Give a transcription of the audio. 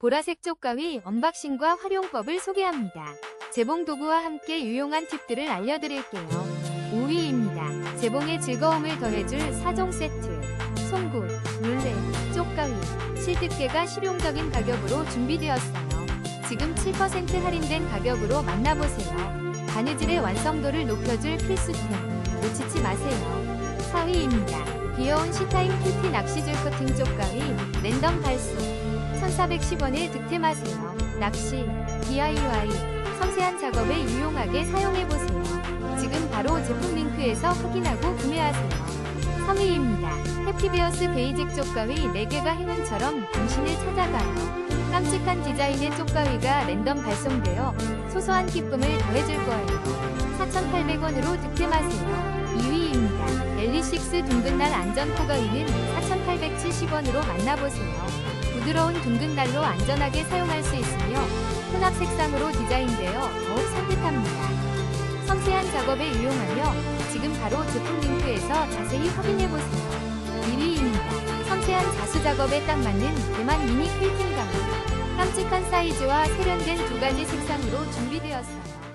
보라색 쪽가위 언박싱과 활용법을 소개합니다. 재봉 도구와 함께 유용한 팁들을 알려드릴게요. 5위입니다. 재봉의 즐거움을 더해줄 4종 세트. 송곳, 룰렛, 쪽가위, 실뜨개가 실용적인 가격으로 준비되었어요. 지금 7% 할인된 가격으로 만나보세요. 바느질의 완성도를 높여줄 필수템. 놓치지 마세요. 4위입니다. 귀여운 시타임 큐티 낚시줄 커팅 쪽가위 랜덤 발송 1410원에 득템하세요. 낚시, DIY, 섬세한 작업에 유용하게 사용해보세요. 지금 바로 제품 링크에서 확인하고 구매하세요. 3위입니다. 해피베어스 베이직 쪽가위 4개가 행운처럼 당신을 찾아가요. 깜찍한 디자인의 쪽가위가 랜덤 발송되어 소소한 기쁨을 더해줄 거예요. 4,800원으로 득템하 둥근 날 안전 코가위는 4,870원으로 만나보세요. 부드러운 둥근 날로 안전하게 사용할 수 있으며 혼합 색상으로 디자인되어 더욱 산뜻합니다. 섬세한 작업에 유용하며 지금 바로 제품 링크에서 자세히 확인해보세요. 1위입니다. 섬세한 자수 작업에 딱 맞는 대만 미니 퀼팅 가위. 깜찍한 사이즈와 세련된 두 가지 색상으로 준비되었어요.